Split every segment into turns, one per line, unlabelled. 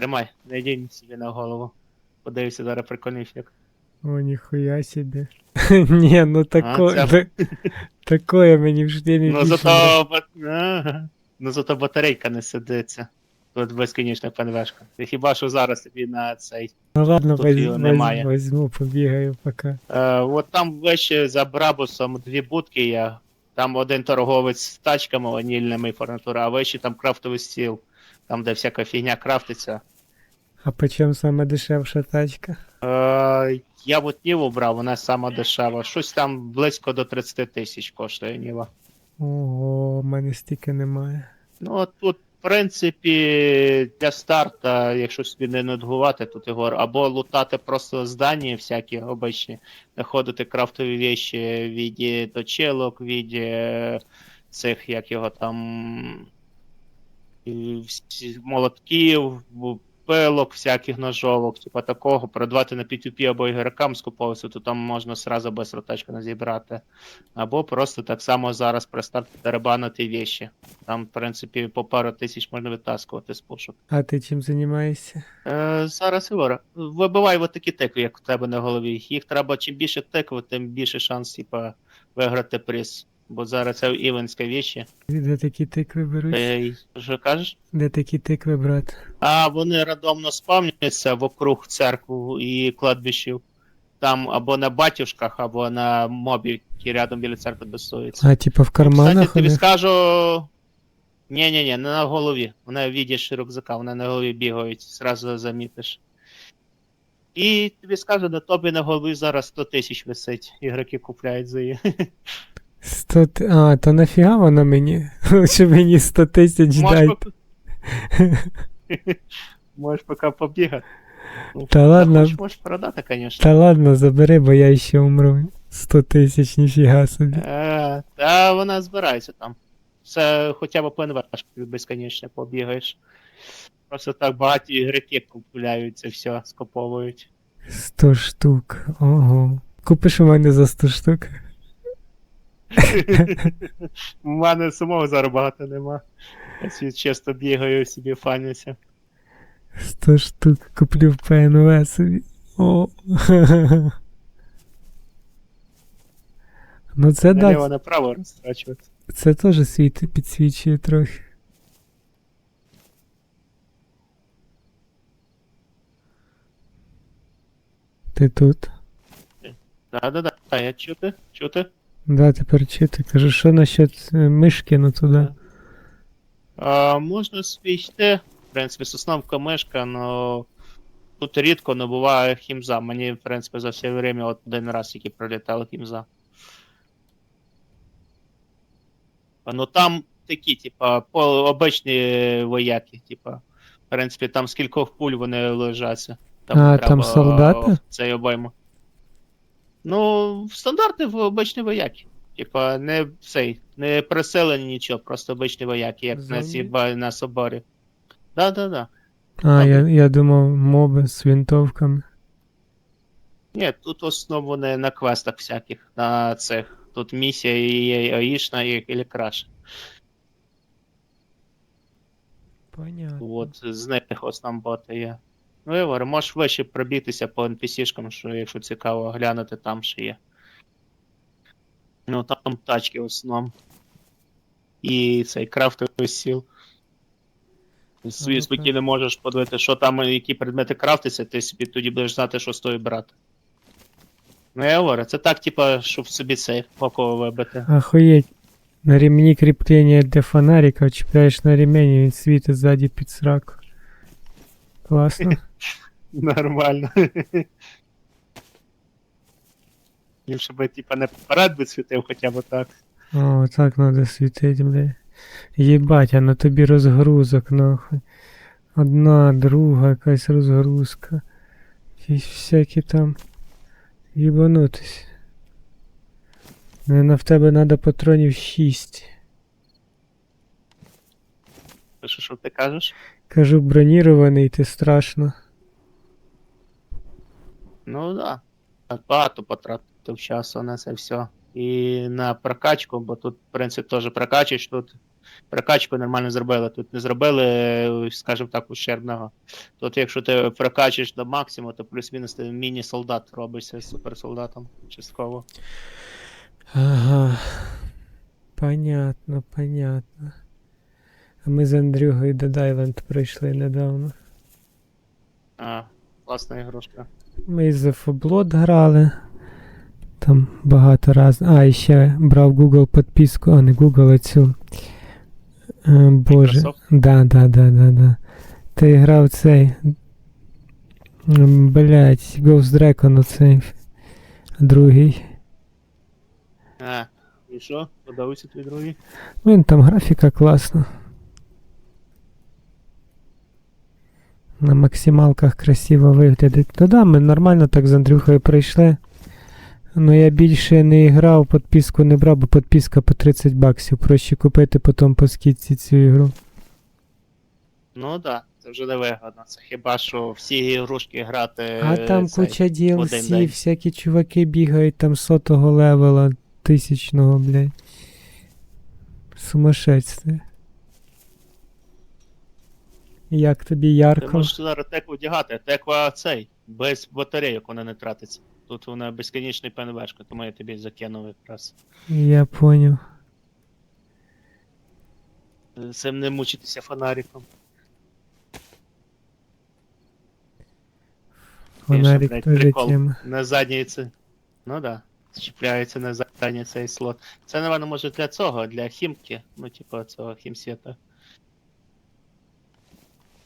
тримай, не дінь собі на голову. Подивися зараз прикольний ефект.
О, ніхуя себе. Ні, ну тако, такое мені в шлемі
Ну зато, ну зато батарейка не сидиться. Тут безконечна пенвешка. Ти хіба що зараз тобі на цей.
Ну ладно,
тут
воз,
немає.
возьму, побігаю поки.
Е, от там вище за Брабусом дві будки є. Там один торговець з тачками ванільними і фурнітура, а вище там крафтовий стіл. Там, де всяка фігня крафтиться.
А по чому саме дешевша тачка?
Е, я от Ніву брав, вона сама дешева. Щось там близько до 30 тисяч коштує Ніва.
Ого, в мене стільки немає.
Ну, от тут, в принципі, для старта, якщо собі не нудгувати, тут його або лутати просто здані всякі обичні, знаходити крафтові вещі в віді точилок, в віді е, цих, як його там, молотків, пилок, всяких ножовок, типа такого, продавати на P2P або ігрокам скуповуватися, то там можна сразу без ротачка назібрати. Або просто так само зараз при старті деребанити вещі. Там, в принципі, по пару тисяч можна витаскувати з пушок.
А ти чим займаєшся?
Е, зараз Ігоре, вибивай от такі тикви, як у тебе на голові. Їх треба чим більше тикв, тим більше шанс, типа, виграти приз. Бо зараз це івенська вещі.
Де такі тикви беруть?
Ти що кажеш?
Де такі тикви брати?
А вони рандомно спавняться вокруг церкву і кладбищів. Там або на батюшках, або на мобі, які рядом біля церкви досуються.
А, типа в карманах
Кстати, тобі скажу. Ні, ні, не на голові. Вона видиш рюкзака, вона на голові бігають, зразу замітиш. І тобі скажу, на тобі на голові зараз 100 тисяч висить. Ігроки купляють за її.
100 ти- А, то нафіга вона мені? Лучше мені 100 тисяч
Можеш
дай.
поки... Можеш поки побігати. Ну,
Та ладно.
Можеш, продати, звісно.
Та ладно, забери, бо я ще умру. 100 тисяч, ніфіга собі.
Е, Та вона збирається там. Це хоча б ПНВшки безконечно побігаєш. Просто так багаті ігроки купляють це все, скуповують.
100 штук. Ого. Купиш у мене за 100 штук?
У мене самого зараз багато нема. Я чисто бігаю, собі фанюся.
100 штук куплю в ПНВ собі. О. Ну це
Наліво
да,
направо розтрачувати.
це теж світ підсвічує трохи. Ти тут?
Да-да-да, я чути, чути.
Да, тепер чути. Кажу, що насчет е, мишки, ну туди.
А, можна собі йти. В принципі, сосновка мишка, но тут рідко не буває хімза. Мені, в принципі, за все время от один раз тільки прилітала хімза. А, Ну там такі, типа, обичні вояки, типа. В принципі, там з кількох пуль вони лежаться.
А,
не
там солдати?
Цей обойму. Ну, стандартні в- обичні вояки. Типа, не цей, не приселені нічого, просто обичні вояки, як на,
Зомбі?
на соборі. Да-да-да.
А, я, я думав, моби з винтовками.
Ні, тут в основному вони на квестах всяких, на цих. Тут місія є аїшна і і краще.
Понятно.
От з них в основному боти є. Ну, говорю, можеш вище пробігтися по NPC-шкам, що якщо цікаво глянути, там ще є. Ну, там тачки в основному. І цей крафтовий сіл. Свій спокійно можеш подивити, що там, які предмети крафтяться, ти собі тоді будеш знати, що стоїть брати. Ну, я говорю, це так, типа, щоб собі цей око вибити.
Охуеть. На ремні кріплення для фонарика чіпляєш на ремень, і він світить ззаді під сраку. Класно.
Нормально. Ліпше би, типа, не вперед би світив хоча б так.
О, так надо світити, бля. Єбать, а на тобі розгрузок, нахуй. Одна, друга, якась розгрузка. Якісь всякі там. Їбанутись. Наверно, в тебе надо патронів 6.
Що, що ти кажеш?
Кажу, бронірований, ти страшно.
Ну да. Так Багато потратив часу на це все. І на прокачку, бо тут, в принципі, теж прокачуєш тут Прокачку нормально зробили. Тут не зробили, скажімо так, ущербного. Тут, якщо ти прокачуєш до максимуму, то плюс-мінус ти міні-солдат робишся суперсолдатом частково.
Ага. Понятно, понятно. А ми з Андрюгою Dead Island пройшли недавно.
А, класна ігрушка.
Ми The Blood грали. Там багато раз. А, і ще брав Google підписку, а не Google, а цю. Е, Боже.
Microsoft?
Да, да, да, да, да. Ти грав цей. Блять, Ghost Recon оцей. Другий.
А, і що? Подався твій другий?
Він там графіка класна. На максималках красиво виглядить. Та да, ми нормально так з Андрюхою пройшли. Ну я більше не грав, підписку не брав, бо підписка по 30 баксів. Проще купити потім по скидці цю ігру.
Ну так, да, це вже не вигодно. Це хіба що всі ігрушки грати.
А там
цей,
куча DLC, всякі чуваки бігають там сотого левела, тисячного, блядь. Сумасшедствие. Як тобі
Ти
ярко?
можеш зараз теку вдягати, теква цей, без батарейок вона не тратиться. Тут вона безконечний ПНВшка, тому я тобі закинув якраз.
Я понял.
З Цим не мучитися фонариком.
Фонарик
блядь,
тоже
прикол.
тема.
На задній це. Ну да. Чіпляється на задній цей слот. Це, напевно, може для цього, для хімки. Ну, типу, цього хімсета.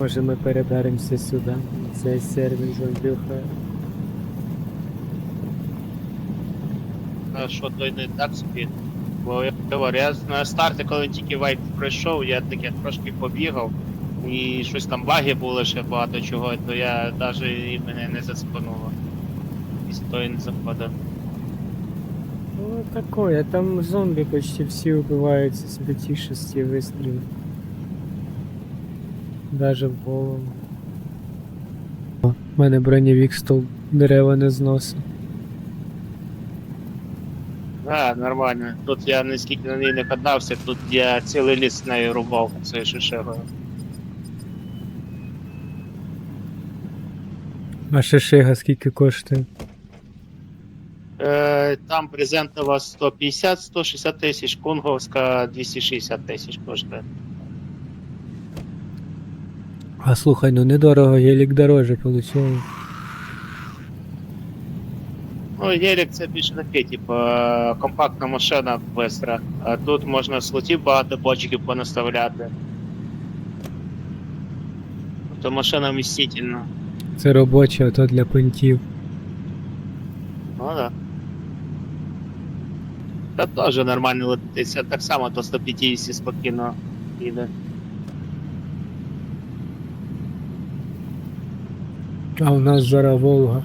Може ми передаримося сюди. Цей сервіс з Андрюхою.
А що то не так собі. Бо я говорю, я на старті, коли тільки вайп пройшов, я таке трошки побігав. І щось там баги були ще багато чого, то я навіть і мене не зацепануло. Після того не заходив.
Ну такое, там зомбі почти всі убиваються з 5-6 вистрілів. Даже в голову. В мене бронєвік стол дерева не зносить.
Да, нормально. Тут я наскільки на неї не катався, тут я цілий ліс нею рубав цією шишигою.
А шишига скільки коштує?
Е, там презентова 150-160 тисяч, конговська 260 тисяч коштує.
А слухай, ну недорого, гелік дороже получаю.
Ну, Єлік це більше таке, типу, компактна машина бистра. А тут можна слотів багато бочків понаставляти. Тобто машина вмістительна.
Це робоче, а то для понтів.
Ну да. Та теж нормально летиться, так само до 150 спокійно їде.
А у нас зараз Волга.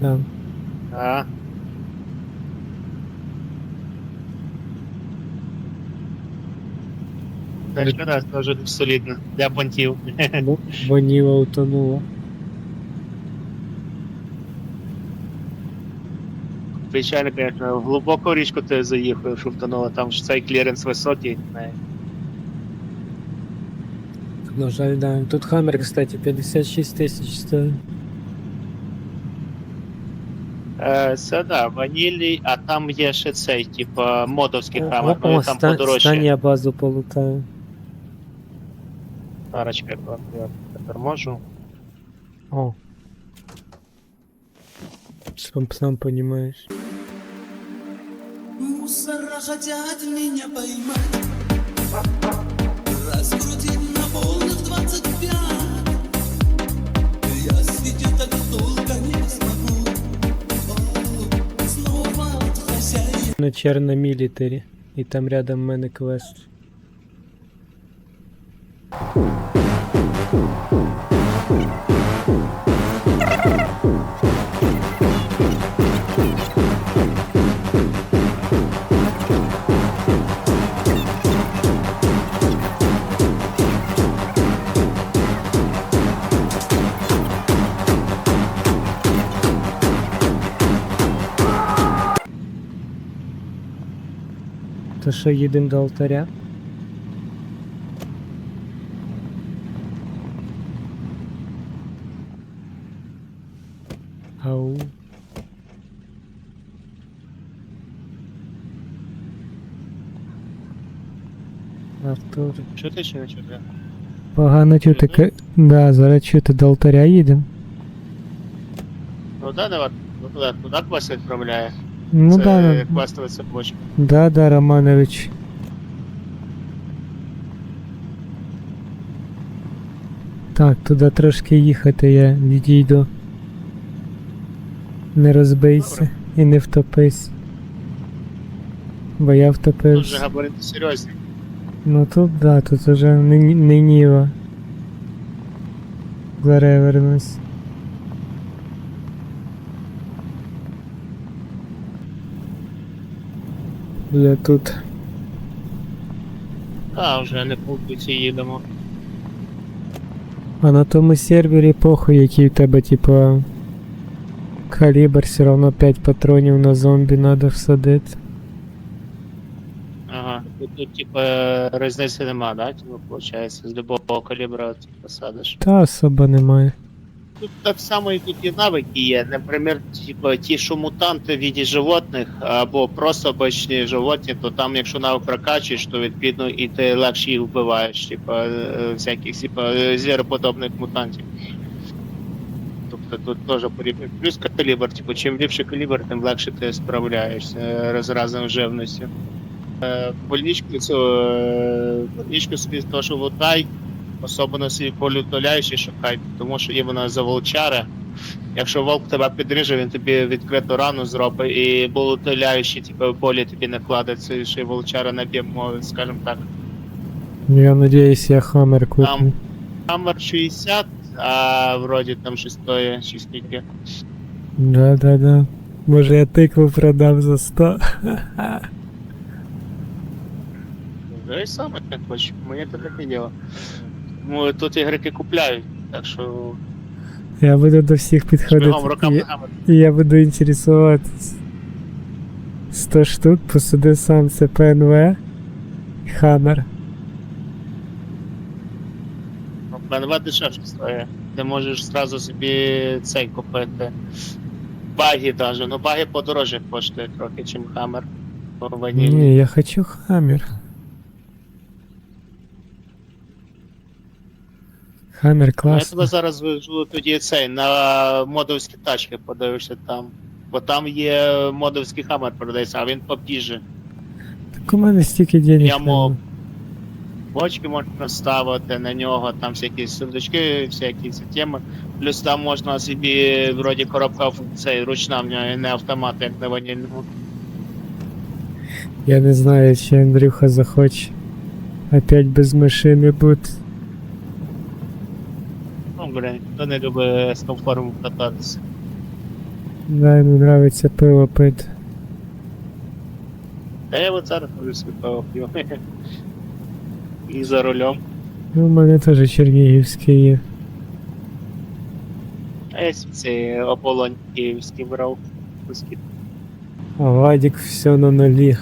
Да.
А. Тачка, да, теж солідно. Для понтів.
Бо, бо утонула.
Звичайно, конечно, в річку ти заїхав, щоб тонуло, там ж цей кліренс високий. Не.
На жаль, да. Тут Хаммер, кстати, 56 тисяч стоїть.
Е, це да, ванілій, а там є ще цей, типа, модовський
О,
хамер,
о,
але
о,
там
ста-
подорожче.
стань я базу полутаю.
Тарочка, я тепер можу.
О. Сам, сам понимаешь.
Мусора хотят меня поймать На
черном мілітарі, и там рядом мене квест. Ooh, ooh. То що їдемо до алтаря? Ау. Артур.
Чути чи не чути?
Погано чути. ка- Да, зараз чути до алтаря їдемо.
Ну да, давай. Ну туди, туди квест відправляє.
Ну
Це
да, да.
квестова цепочка.
Да, да, Романович. Так, туди трошки їхати я відійду. Не розбийся
Добре.
і не втопись. Бо я
Тут же
втопився.
габарити серйозні.
Ну тут да, тут уже не, не Ніва. Зараз я вернусь. Бля, тут.
А, вже не по вулиці їдемо.
А на тому сервері похуй, який в тебе, типа. Калібр все равно 5 патронів на зомбі надо всадити.
Ага. Тут, тут типа різниці нема, да? Типу, виходить, з любого калібра ти посадиш.
Та особо немає.
Тут так само і тут і навики є. Наприклад, типу, ті, що мутанти в віді животних, або просто обичні животні, то там, якщо навик прокачуєш, то відповідно і ти легше їх вбиваєш, типу, е, всяких типу, е, зіроподобних мутантів. Тобто тут теж порівняно. Плюс калібр, типу, чим ліпший калібр, тим легше ти справляєшся з разом живності. Е, Больничку цю е, больничку собі теж лутай, особливо собі полютоляючи шукай, тому що є вона заволчара. Якщо вовк тебе підріже, він тобі відкриту рану зробить і болотоляючи, типу, болі тобі не кладеться, що волчара наб'є, мов- скажімо так.
Я надіюсь, я хаммер куплю.
Там- Хаммер 60, а вроді там щось стоїть, чи скільки.
Да, да, да. Може я тикву продам за 100.
Ну і саме як хочеш, моє то таке діло. Ну, тут ігроки купляють, так що
Я буду до всіх підходити.
руками
І, і я буду інтересуватись. 100 штук, посуди сам це ПНВ. і Хаммер.
БНВ дешевше стоїть. Ти можеш зразу собі цей купити. Баги даже. Ну баги подорожче коштує трохи, чим Хаммер.
Ні, я хочу хаммер. Хаммер
Ну, Я
класно.
тебе зараз вижу тоді цей на модовські тачки подивишся там. Бо там є модовський хаммер продається, а він попіже.
Так у мене стільки денег.
Я мов. Бочки можна ставити на нього, там всякі сундучки, всякі ці теми. Плюс там можна собі вроді коробка цей ручна в нього, не автомат, як на ванільному.
Я не знаю, чи Андрюха захоче опять без машини бути.
Ну, блін, хто не любить комфортом кататися.
Да, йому нравиться пиво пити.
Та я от зараз вже світового п'ю. І за рулем.
Ну, у мене теж чернігівське є.
А я ці ополонь київський брав. Русський.
А Вадик все на нулі.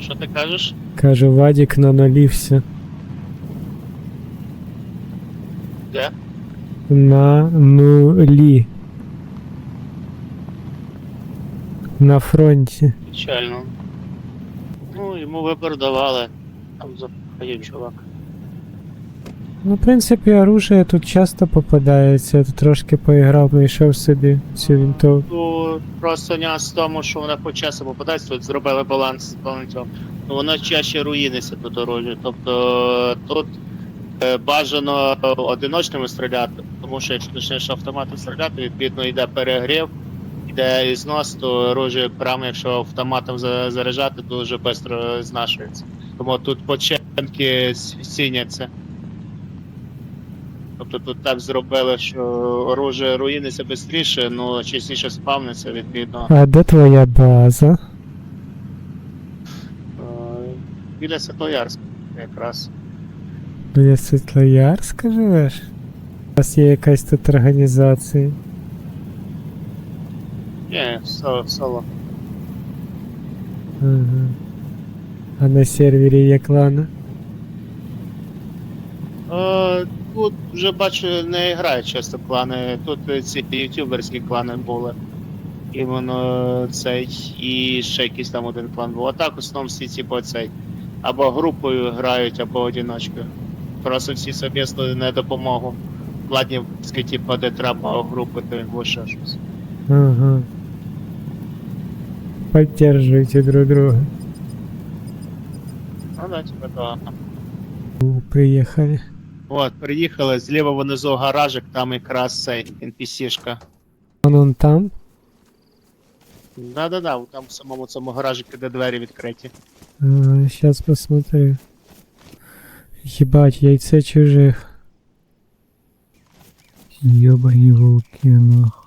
Що ти кажеш?
Каже, Вадик на нулі все.
Де?
На нулі. На фронті.
Печально. Ну, йому вибір давали. Там заходив чувак.
Ну, в принципі, оружие тут часто попадається. Я тут трошки поіграв, знайшов собі цю вінтовку.
Ну, просто нюанс в тому, що вона по часу попадається, тут зробили баланс з балансом. Ну, воно чаще руїниться тут оружие. Тобто тут бажано одиночними стріляти, тому що якщо почнеш автоматом стріляти, відповідно йде перегрів, йде знос, то оружие прямо якщо автоматом за- заряджати, дуже швидко знашується. Тому тут початки с- ціняться. Тобто тут так зробили, що оружие руїниться швидше, ну частіше спавниться, відповідно.
А де твоя база?
Е, Біля Святоярська якраз.
Біля Світлоярська живеш? У вас є якась тут організація.
Ні, соло, соло.
Ага. А на сервері є клана?
Е, тут вже бачу, не грають часто клани. Тут е, ці ютуберські клани були. Іменно цей. І ще якийсь там один клан був. А так в основному всі типу цей. Або групою грають, або одиночкою. Просто всі совмісно на допомогу. Ладні, типу, де треба групити, або ще щось.
Ага. Поддерживайте друг друга.
Ну да, типа того.
У, Приїхали.
От, приїхали, зліва внизу гаражик, там якраз цей NPC-шка.
Он он там?
Да-да-да, там в самому цьому гаражику, де двері відкриті.
Ага, сейчас посмотрю. Ебать, яйце чужих. Ёбані волки, нахуй.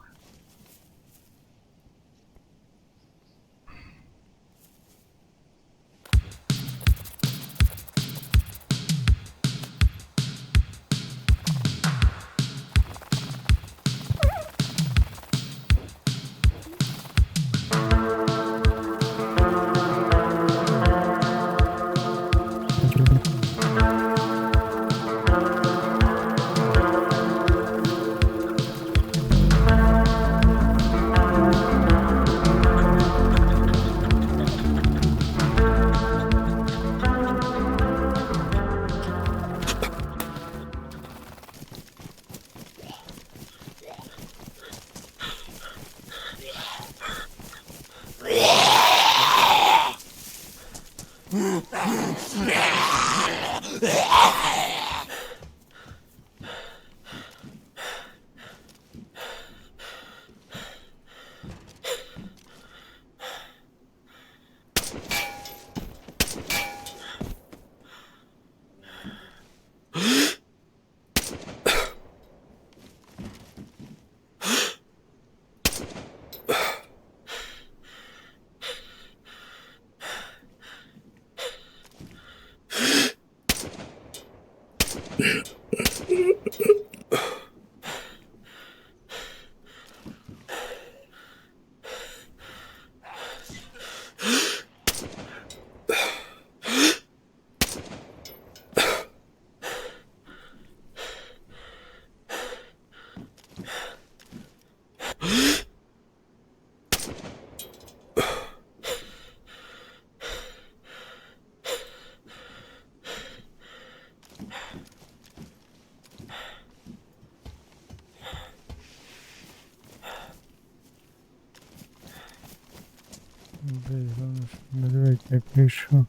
Блин, ну, ну, медведь, я пишу.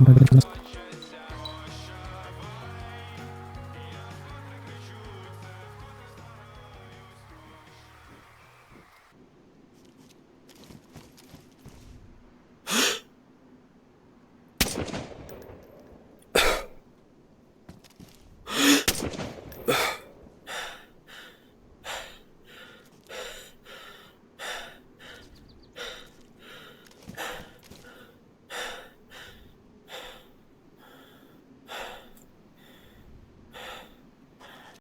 Gracias.